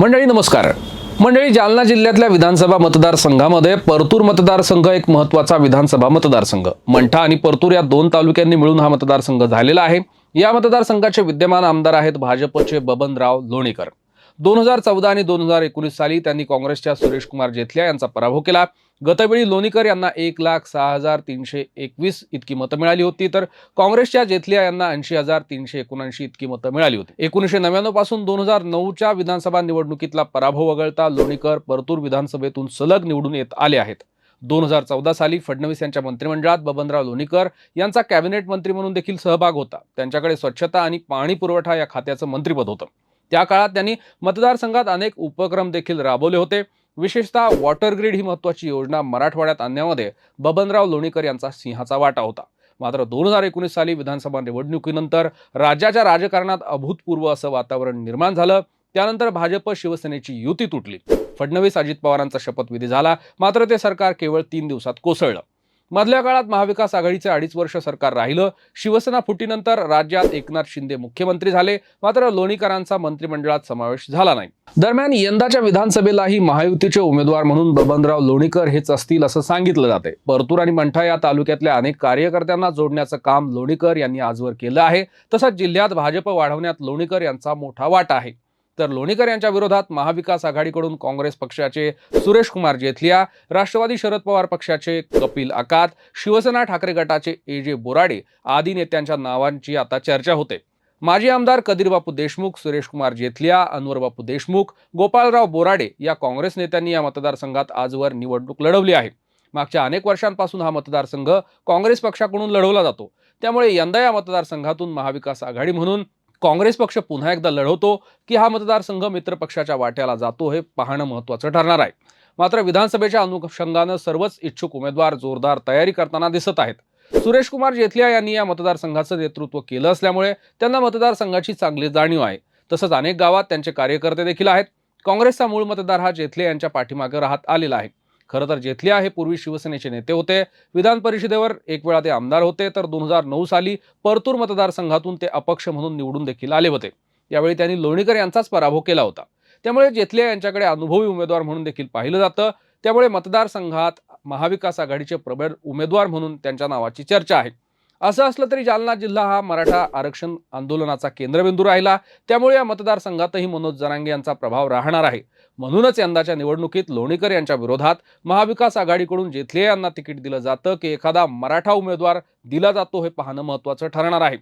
मंडळी नमस्कार. मंडळी जालना जिल्ह्यातल्या विधानसभा मतदारसंघामध्ये परतूर मतदारसंघ एक महत्त्वाचा विधानसभा मतदारसंघ. मंठा आणि परतूर या दोन तालुक्यांनी मिळून हा मतदारसंघ झालेला आहे. या मतदारसंघाचे विद्यमान आमदार आहेत भाजपचे बबनराव लोणीकर. दोन हजार चौदा आणि दोन हजार एकोणीस साली त्यांनी काँग्रेसच्या सुरेश कुमार जेथल्या यांचा पराभव केला. गतवेळी लोणीकर यांना एक लाख सहा हजार तीनशे एकवीस इतकी मतं मिळाली होती तर काँग्रेसच्या जेथलिया यांना ऐंशी हजार तीनशे एकोणऐंशी इतकी मतं मिळाली होती. एकोणीसशे नव्याण्णवपासून दोन हजार नऊच्या विधानसभा निवडणुकीतला पराभव वगळता लोणीकर परतूर विधानसभेतून सलग निवडून येत आले आहेत. दोन हजार चौदा साली फडणवीस यांच्या मंत्रिमंडळात बबनराव लोणीकर यांचा कॅबिनेट मंत्री म्हणून देखील सहभाग होता. त्यांच्याकडे स्वच्छता आणि पाणी पुरवठा या खात्याचं मंत्रिपद होतं. त्या काळात त्यांनी मतदारसंघात अनेक उपक्रम देखील राबवले होते. विशेषतः वॉटर ग्रीड ही महत्वाची योजना मराठवाड्यात आणण्यामध्ये बबनराव लोणीकर यांचा सिंहाचा वाटा होता. मात्र दोन हजार एकोणीस साली विधानसभा निवडणुकीनंतर राज्याच्या राजकारणात अभूतपूर्व असं वातावरण निर्माण झालं. त्यानंतर भाजप शिवसेनेची युती तुटली. फडणवीस अजित पवारांचा शपथविधी झाला. मात्र ते सरकार केवळ तीन दिवसात कोसळलं. मधल्या काळात महाविकास आघाडीचे अडीच वर्ष सरकार राहिलं. शिवसेना फुटीनंतर राज्यात एकनाथ शिंदे मुख्यमंत्री झाले. मात्र लोणीकरांचा मंत्रिमंडळात समावेश झाला नाही. दरम्यान यंदाच्या विधानसभेलाही महायुतीचे उमेदवार म्हणून बबनराव लोणीकर हेच असतील असं सांगितलं जाते परतूर आणि मंठा या तालुक्यातल्या अनेक कार्यकर्त्यांना जोडण्याचं काम लोणीकर यांनी आजवर केलं आहे. तसंच जिल्ह्यात भाजप वाढवण्यात लोणीकर यांचा मोठा वाटा आहे. तर लोणीकर यांच्या विरोधात महाविकास आघाडीकडून काँग्रेस पक्षाचे सुरेश कुमार जेथलिया राष्ट्रवादी शरद पवार पक्षाचे कपिल आकात शिवसेना ठाकरे गटाचे ए जे बोराडे आदी नेत्यांच्या नावांची आता चर्चा होते. माजी आमदार कदीरबापू देशमुख सुरेश कुमार जेथलिया अनवरबापू देशमुख गोपाळराव बोराडे या काँग्रेस नेत्यांनी या मतदारसंघात आजवर निवडणूक लढवली आहे. मागच्या अनेक वर्षांपासून हा मतदारसंघ काँग्रेस पक्षाकडून लढवला जातो. त्यामुळे यंदा या मतदारसंघातून महाविकास आघाडी म्हणून काँग्रेस पक्ष पुन्हा एकदा लढवतो की हा मतदारसंघ मित्र पक्षाच्या वाट्याला जातो हे पाहणं महत्त्वाचं ठरणार आहे. मात्र विधानसभेच्या अनुषंगानं सर्वच इच्छुक उमेदवार जोरदार तयारी करताना दिसत आहेत. सुरेश कुमार जेथलिया यांनी या मतदारसंघाचं नेतृत्व केलं असल्यामुळे त्यांना मतदारसंघाची चांगली जाणीव आहे. तसंच अनेक गावात त्यांचे कार्यकर्ते देखील आहेत. काँग्रेसचा मूळ मतदार हा जेथले यांच्या पाठीमागे राहत आलेला आहे. खरं तर जेथलिया हे पूर्वी शिवसेनेचे नेते होते. विधान परिषदेवर एक वेळा ते आमदार होते तर दोन हजार नऊ साली परतूर मतदारसंघातून ते अपक्ष म्हणून निवडून देखील आले होते. यावेळी त्यांनी लोणीकर यांचाच पराभव केला होता. त्यामुळे जेथलिया यांच्याकडे अनुभवी उमेदवार म्हणून देखील पाहिलं जातं त्यामुळे मतदारसंघात महाविकास आघाडीचे प्रबळ उमेदवार म्हणून त्यांच्या नावाची चर्चा आहे. असं असलं तरी जालना जिल्हा हा मराठा आरक्षण आंदोलनाचा केंद्रबिंदू राहिला. त्यामुळे या मतदारसंघातही मनोज जरांगे यांचा प्रभाव राहणार आहे. म्हणूनच यंदाच्या निवडणुकीत लोणीकर यांच्या विरोधात महाविकास आघाडीकडून जेथले यांना तिकीट दिलं जातं की एखादा मराठा उमेदवार दिला जातो हे पाहणं महत्त्वाचं ठरणार आहे.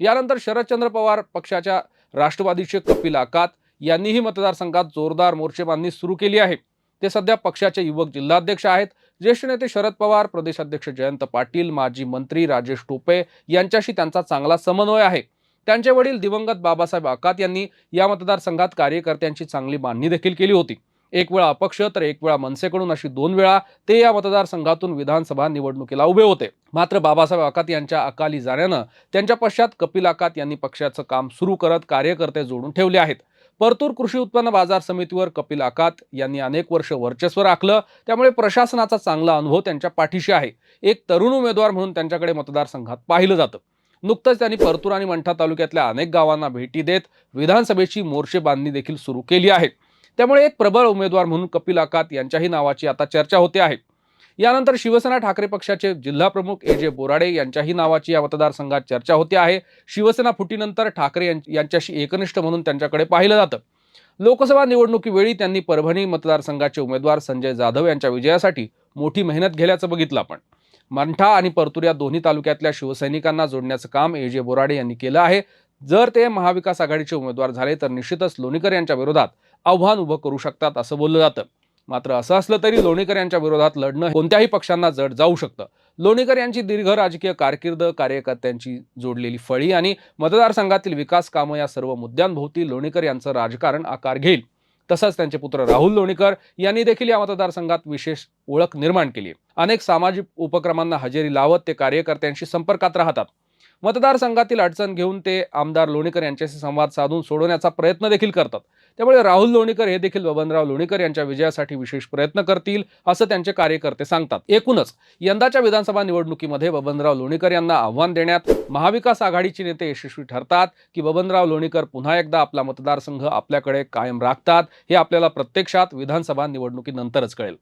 यानंतर शरदचंद्र पवार पक्षाच्या राष्ट्रवादीचे कपिल आकात यांनीही मतदारसंघात जोरदार मोर्चेबांधणी सुरू केली आहे. ते सध्या पक्षाचे युवक जिल्हाध्यक्ष आहेत. ज्येष्ठ नेते शरद पवार प्रदेशाध्यक्ष जयंत पाटील माजी मंत्री राजेश टोपे यांच्याशी त्यांचा चांगला समन्वय आहे. त्यांचे वडील दिवंगत बाबासाहेब आकात यांनी या मतदारसंघात कार्यकर्त्यांची चांगली बांधणी देखील केली होती. एक वेळा अपक्ष तर एक वेळा मनसेकडून अशी दोन वेळा ते या मतदारसंघातून विधानसभा निवडणुकीला उभे होते. मात्र बाबासाहेब आकात यांच्या अकाली जाण्यानं त्यांच्या पश्चात कपिल आकात यांनी पक्षाचं काम सुरू करत कार्यकर्ते जोडून ठेवले आहेत. परतूर कृषी उत्पन्न बाजार समितीवर कपिल आकात यांनी अनेक वर्ष वर्चस्व राखलं. त्यामुळे प्रशासनाचा चांगला अनुभव त्यांच्या पाठीशी आहे. एक तरुण उमेदवार म्हणून त्यांच्याकडे मतदारसंघात पाहिलं जातं. नुकतंच त्यांनी परतूर आणि मंठा तालुक्यातल्या अनेक गावांना भेटी देत विधानसभेची मोर्चे बांधणी देखील सुरू केली आहे. त्यामुळे एक प्रबळ उमेदवार म्हणून कपिल आकात यांच्याही नावाची आता चर्चा होते आहे. यानंतर शिवसेना ठाकरे पक्षाचे जिल्हा प्रमुख ए जे बोराडे यांच्याही नावाची या मतदारसंघात चर्चा होते आहे. शिवसेना फुटीनंतर ठाकरे यांच्याशी एकनिष्ठ म्हणून त्यांच्याकडे पाहिलं जातं. लोकसभा निवडणुकीवेळी त्यांनी परभणी मतदारसंघाचे उमेदवार संजय जाधव यांच्या विजयासाठी मोठी मेहनत घेल्याचं बघितलं आपण. मंठा आणि परतूर या दोन्ही तालुक्यातल्या शिवसैनिकांना जोडण्याचं काम ए जे बोराडे यांनी केलं आहे. जर ते महाविकास आघाडीचे उमेदवार झाले तर निश्चितच लोणीकर यांच्या विरोधात आव्हान उभं करू शकतात असं बोललं जातं. मात्र असं असलं तरी लोणीकर यांच्या विरोधात लढणं कोणत्याही पक्षांना जड जाऊ शकतं. लोणीकर यांची दीर्घ राजकीय कारकीर्द कार्यकर्त्यांची जोडलेली फळी आणि मतदारसंघातील विकास कामं या सर्व मुद्द्यांभोवती लोणीकर यांचं राजकारण आकार घेईल. तसंच त्यांचे पुत्र राहुल लोणीकर यांनी देखील या मतदारसंघात विशेष ओळख निर्माण केली अनेक सामाजिक उपक्रमांना हजेरी लावत ते कार्यकर्त्यांशी संपर्कात राहतात. मतदारसंघातील अडचण घेऊन ते आमदार लोणीकर यांच्याशी संवाद साधून सोडवण्याचा प्रयत्न देखील करतात. त्यामुळे राहुल लोणीकर हे देखील बबनराव लोणीकर यांच्या विजयासाठी विशेष प्रयत्न करतील असं त्यांचे कार्यकर्ते सांगतात. एकूणच यंदाच्या विधानसभा निवडणुकीमध्ये बबनराव लोणीकर यांना आव्हान देण्यात महाविकास आघाडीचे नेते यशस्वी ठरतात की बबनराव लोणीकर पुन्हा एकदा आपला मतदारसंघ आपल्याकडे कायम राखतात हे आपल्याला प्रत्यक्षात विधानसभा निवडणुकीनंतरच कळेल.